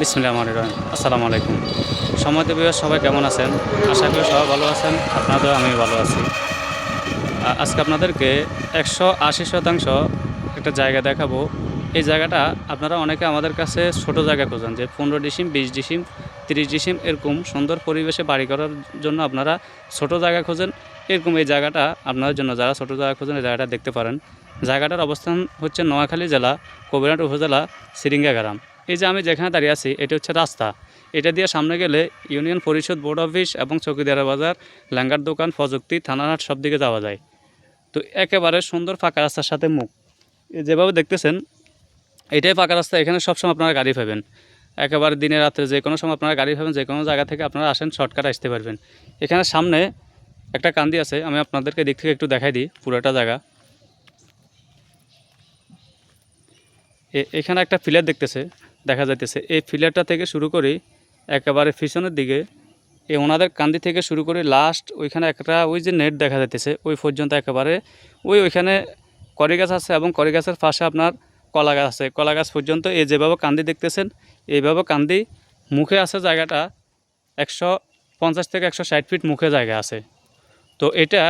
বিসমিল্লাহ আসসালামু আলাইকুম। সময় দেবী সবাই কেমন আছেন? আশা করি সবাই ভালো আছেন আপনাদের আমি ভালো আছি। আজকে আপনাদেরকে একশো আশি শতাংশ একটা জায়গা দেখাবো। এই জায়গাটা আপনারা অনেকে আমাদের কাছে ছোট জায়গা খোঁজেন, যে পনেরো ডিসিম, বিশ ডিসিম, তিরিশ ডিসিম, এরকম সুন্দর পরিবেশে বাড়ি করার জন্য আপনারা ছোট জায়গা খোঁজেন। এরকম এই জায়গাটা আপনাদের জন্য, যারা ছোট জায়গা খোঁজেন, এই জায়গাটা দেখতে পারেন। জায়গাটার অবস্থান হচ্ছে নোয়াখালী জেলা, কবিরহাট উপজেলা সিরিঙ্গা গ্রাম এই যে আমি যেখানে দাঁড়িয়ে আছি, এটা হচ্ছে রাস্তা। এটা দিয়ে সামনে গেলে ইউনিয়ন পরিষদ, বোর্ড অফিস এবং চৌকিদারা বাজার, ল্যাঙ্গার দোকান, প্রযুক্তি থানাহাট সব দিকে যাওয়া যায়। তো একেবারে সুন্দর ফাঁকা রাস্তার সাথে মুখ। যেভাবে দেখতেছেন, এটাই ফাঁকা রাস্তা, এখানে সবসময় আপনারা গাড়ি পাবেন। একেবারে দিনে রাত্রে যে কোনো সময় আপনারা গাড়ি পাবেন, যে কোনো জায়গা থেকে আপনারা আসেন, শর্টকাট আসতে পারবেন। এখানে সামনে একটা কান্দি আছে, আমি আপনাদেরকে দিক থেকে একটু দেখাই দিই, পুরোটা জায়গা। এখানে একটা ফিলার দেখতেছে। দেখা যাইতেছে। এই ফিলারটা থেকে শুরু করে একেবারে পিছনের দিকে এই ওনাদের কান্দি থেকে শুরু করে লাস্ট ওইখানে একটা ওই যে নেট দেখা যাইতেছে, ওই পর্যন্ত একেবারে ওই ওইখানে করি গাছ আছে এবং করি গাছের পাশে আপনার কলা গাছ আছে। কলা গাছ পর্যন্ত এই যেভাবে কান্দি দেখতেছেন, এইভাবে কান্দি মুখে আছে জায়গাটা একশো পঞ্চাশ থেকে একশো ষাট ফিট মুখে জায়গা আছে। তো এটা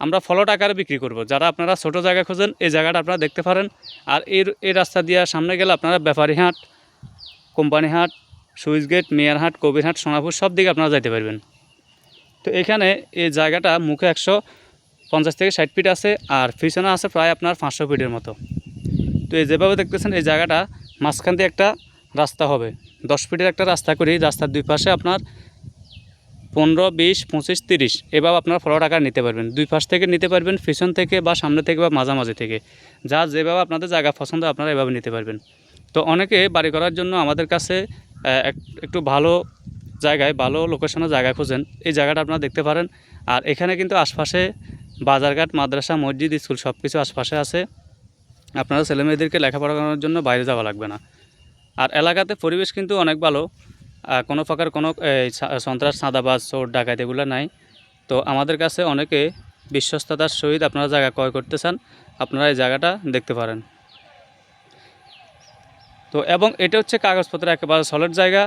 আমরা ফলট আকারে বিক্রি করব। যারা আপনারা ছোট জায়গা খোঁজেন, এই জায়গাটা আপনারা দেখতে পারেন। আর এর এই রাস্তা দিয়ে সামনে গেলে আপনারা Bepari Hat Company Hat Switch Gate Meyarhat, Kabirhat Sonapur সব দিকে আপনারা যাইতে পারবেন। তো এখানে এই জায়গাটা মুখে একশো পঞ্চাশ থেকে ষাট ফিট আছে আর পিছনে আছে প্রায় আপনার পাঁচশো ফিটের মতো। তো এই যেভাবে দেখতেছেন, এই জায়গাটা মাঝখান দিয়ে একটা রাস্তা হবে। দশ ফিটের একটা রাস্তা করি রাস্তার দুই পাশে আপনার পনেরো, বিশ, পঁচিশ, তিরিশ, এভাবে আপনার ফলো টাকা নিতে পারবেন। দুই পাশ থেকে নিতে পারবেন, পিছন থেকে বা সামনে থেকে বা মাঝামাঝি থেকে। যা যেভাবে আপনাদের জায়গা পছন্দ, আপনারা এভাবে নিতে পারবেন। তো অনেকে বাড়ি করার জন্য আমাদের কাছে এক- একটু ভালো জায়গায়, ভালো লোকেশনে জায়গা খুঁজেন। এই জায়গাটা আপনারা দেখতে পারেন। আর এখানে কিন্তু আশপাশে বাজারঘাট, মাদ্রাসা, মসজিদ, স্কুল সব কিছু আশপাশে আছে। আপনারা ছেলেমেয়েদেরকে লেখাপড়া করানোর জন্য বাইরে যাওয়া লাগবে না। আর এলাকাতে পরিবেশ কিন্তু অনেক ভালো। কোনো প্রকার কোনো সন্ত্রাস সাদাবাজ চোর, ডাকাত এগুলো নাই। তো আমাদের কাছে অনেকে বিশ্বস্ততার সহিত আপনারা জায়গা ক্রয় করতে চান, আপনারা এই জায়গাটা দেখতে পারেন। তো এবং এটা হচ্ছে কাগজপত্র একেবারে সলিড জায়গা,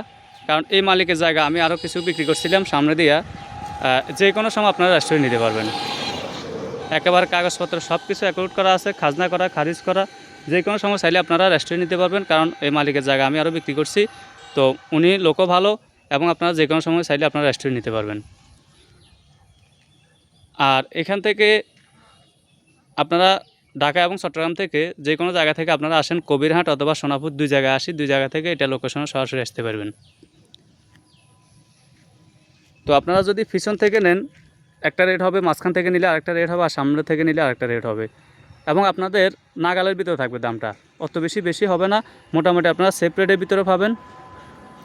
কারণ এই মালিকের জায়গা আমি আরও কিছু বিক্রি করছিলাম সামনে দিয়া যে কোনো সময় আপনারা রেস্টুরেন্ট নিতে পারবেন। একেবারে কাগজপত্র সব কিছু অ্যাকাউন্ট করা আছে, খাজনা করা, খারিজ করা, যে কোনো সময় চাইলে আপনারা রেস্টুরেন্ট নিতে পারবেন, কারণ এই মালিকের জায়গা আমি আরও বিক্রি করছি। তো উনি লোকও ভালো এবং আপনারা যে কোনো সময় চাইলে আপনারা রেস্টুরেন্ট নিতে পারবেন। আর এখান থেকে আপনারা ঢাকা এবং চট্টগ্রাম থেকে যে কোনো জায়গা থেকে আপনারা আসেন, কবিরহাট অথবা সোনাপুর দুই জায়গায় আসি, দুই জায়গা থেকে এটা লোকেশনে সরাসরি আসতে পারবেন। তো আপনারা যদি পিছন থেকে নেন, একটা রেট হবে মাঝখান থেকে নিলে আরেকটা রেট হবে, আর সামনে থেকে নিলে আরেকটা রেট হবে। এবং আপনাদের নাগালের ভিতরে থাকবে দামটা। অত বেশি বেশি হবে না। মোটামুটি আপনারা সেফ রেটের ভিতরে পাবেন।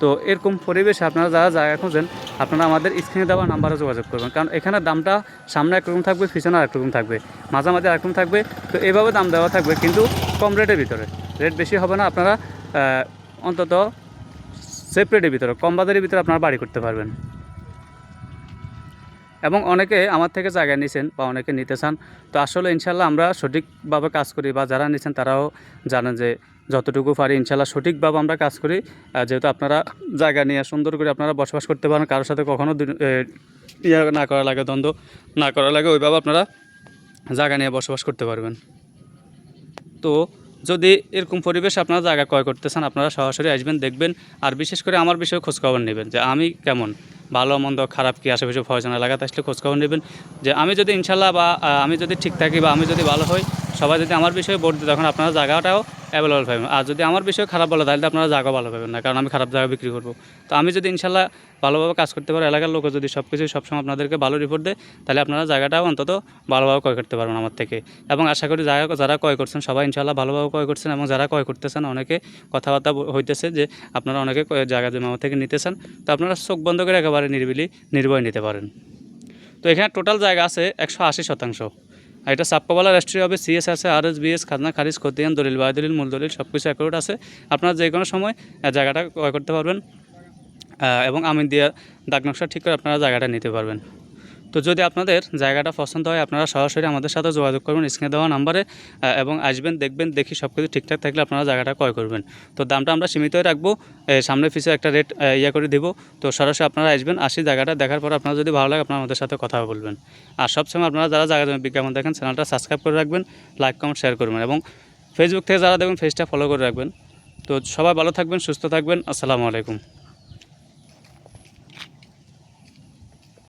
তো এরকম পরিবেশে আপনারা যারা জায়গা খুঁজেন, আপনারা আমাদের স্ক্রিনে দেওয়া নাম্বারে যোগাযোগ করবেন। কারণ এখানে দামটা সামনে একরকম থাকবে, পিছনে আরেকরকম থাকবে, মাঝামাঝি আরেকরকম থাকবে। তো এইভাবে দাম দেওয়া থাকবে, কিন্তু কম রেটের ভিতরে। রেট বেশি হবে না, আপনারা অন্তত সেফ রেটের ভিতরে, কম বাজারের ভিতরে আপনারা বাড়ি করতে পারবেন। এবং অনেকে আমার থেকে জায়গা নিছেন বা অনেকে নিতে চান, তো আসলে ইনশাল্লাহ আমরা সঠিকভাবে কাজ করি বা যারা নিছেন তারাও জানেন যে যতটুকু পারি ইনশাল্লাহ সঠিকভাবে আমরা কাজ করি। যেহেতু আপনারা জায়গা নিয়ে সুন্দর করে আপনারা বসবাস করতে পারেন, কারোর সাথে কখনও ইয়ে না করা লাগে, দ্বন্দ্ব না করা লাগে, ওইভাবে আপনারা জায়গা নিয়ে বসবাস করতে পারবেন। তো যদি এরকম পরিবেশ আপনারা জায়গা ক্রয় করতে চান, আপনারা সরাসরি আসবেন, দেখবেন, আর বিশেষ করে আমার বিষয়ে খোঁজখবর নেবেন যে আমি কেমন, ভালো, মন্দ, খারাপ কি আশেপাশে ফয়জন এলাকাতে আসলে খোঁজখবর নেবেন যে আমি যদি ইনশাল্লাহ বা আমি যদি ঠিক থাকি বা আমি যদি ভালো হই, সবাই যদি আমার বিষয়ে ভোট দিই তখন আপনারা জায়গাটাও অ্যাভেলেবল পাবেন আর যদি আমার বিষয়ে খারাপ বলে, তাহলে আপনারা জায়গা ভালো পাবেন না, কারণ আমি খারাপ জায়গা বিক্রি করব। তো আমি যদি ইনশাল্লাহ ভালোভাবে কাজ করতে পারি, এলাকার লোক যদি সব কিছু সবসময় আপনাদেরকে ভালো রিপোর্ট দেয়, তাহলে আপনারা জায়গাটাও অন্তত ভালোভাবে ক্রয় করতে পারবেন আমার থেকে। এবং আশা করি জায়গা যারা ক্রয় করছেন, সবাই ইনশাল্লাহ ভালোভাবে ক্রয় করছেন এবং যারা ক্রয় করতেছেন, অনেকে কথাবার্তা হইতেছে যে আপনারা অনেকে জায়গা জমি আমার থেকে নিতেছেন, তো আপনারা চোখ বন্ধ করে একেবারে নিরিবিলি, নির্ভয় নিতে পারেন। তো এখানে টোটাল জায়গা আছে একশো আশি শতাংশ। এটা সাপকাবালা রাষ্ট্রীয় হবে সিএস আছে আর এস বিএস খাজনা, খারিজ, খতিয়ান, দলিল, বায়দলিল মূল দলিল সব কিছু অ্যাকাউন্ট আছে। আপনারা যে কোনো সময় জায়গাটা ক্রয় করতে পারবেন এবং আমি দিয়ে দাগ নকশা ঠিক করে আপনারা জায়গাটা নিতে পারবেন। তো যদি আপনাদের জায়গাটা পছন্দ হয়, আপনারা সরাসরি আমাদের সাথে যোগাযোগ করবেন, স্ক্রিনে দেওয়া নাম্বারে এবং আসবেন, দেখবেন, দেখি সব কিছু ঠিকঠাক থাকলে আপনারা জায়গাটা ক্রয় করবেন। তো দামটা আমরা সীমিতই রাখব সামনে পিছে একটা রেট ইয়ে করে দিব। তো সরাসরি আপনারা আসবেন, আসি জায়গাটা, দেখার পর আপনারা যদি ভালো লাগে, আপনারা আমাদের সাথে কথা বলবেন। আর সবসময় আপনারা যারা জায়গা বিজ্ঞাপন দেখেন, চ্যানেলটা সাবস্ক্রাইব করে রাখবেন লাইক কমেন্ট শেয়ার করবেন, এবং ফেসবুক থেকে যারা দেখবেন পেজটা ফলো করে রাখবেন। তো সবাই ভালো থাকবেন, সুস্থ থাকবেন, আসসালামু আলাইকুম।